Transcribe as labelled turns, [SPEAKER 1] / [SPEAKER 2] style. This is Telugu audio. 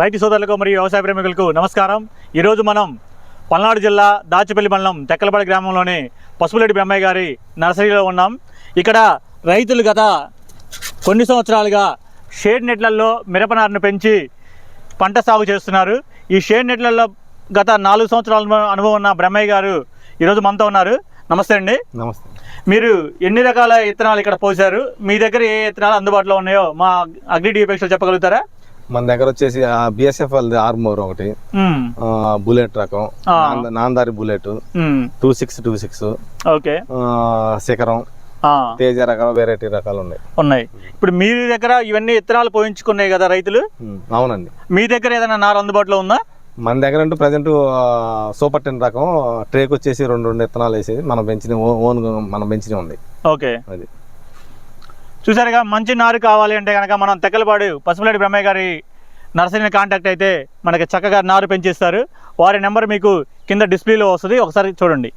[SPEAKER 1] రైతు సోదరులకు మరియు వ్యవసాయ ప్రేమికులకు నమస్కారం. ఈరోజు మనం పల్నాడు జిల్లా దాచిపల్లి మండలం తెక్కలపల్లి గ్రామంలోని పసుపులేటి బ్రహ్మయ్య గారి నర్సరీలో ఉన్నాం. ఇక్కడ రైతులు గత కొన్ని సంవత్సరాలుగా షేడ్ నెట్లలో మిరపనారును పెంచి పంట సాగు చేస్తున్నారు. ఈ షేడ్ నెట్లలో గత నాలుగు సంవత్సరాల అనుభవం ఉన్న బ్రహ్మయ్య గారు ఈరోజు మనతో ఉన్నారు. నమస్తే అండి.
[SPEAKER 2] నమస్తే.
[SPEAKER 1] మీరు ఎన్ని రకాల విత్తనాలు ఇక్కడ పోసారు? మీ దగ్గర ఏ విత్తనాలు అందుబాటులో ఉన్నాయో మా అగ్రి డిఎపెక్స్లో చెప్పగలుగుతారా?
[SPEAKER 2] మన దగ్గర వచ్చేసి బిఎస్ఎఫ్ వాళ్ళది ఆర్మోర్ ఒకటి. బుల్లెట్ రకం. Namdhari bullet. Two six two six
[SPEAKER 1] okay.
[SPEAKER 2] శిఖరం. తేజ రకాల వెరైటీ రకాలు ఉన్నాయి.
[SPEAKER 1] ఉన్నాయి. ఇప్పుడు మీ దగ్గర ఇవన్నీ విత్తనాలు పోయించుకున్నాయి కదా రైతులు?
[SPEAKER 2] అవునండి.
[SPEAKER 1] మీ దగ్గర ఏదైనా నారు అందుబాటులో ఉందా?
[SPEAKER 2] మన దగ్గర అంటే ప్రజెంట్ సూపర్ టెన్ రకం ట్రేక్ వచ్చేసి రెండు రెండు విత్తనాలు వేసేది. మనం పెంచిన ఓన్ మనం పెంచిన ఉంది.
[SPEAKER 1] ఓకే.
[SPEAKER 2] అది.
[SPEAKER 1] చూసారుగా మంచి నారు కావాలి అంటే కనుక మనం తెక్కలపాడు పసుపులేటి బ్రహ్మయ్య గారి నర్సరీని కాంటాక్ట్ అయితే మనకి చక్కగా నారు పెంచిస్తారు. వారి నెంబర్ మీకు కింద డిస్ప్లేలో వస్తుంది. ఒకసారి చూడండి.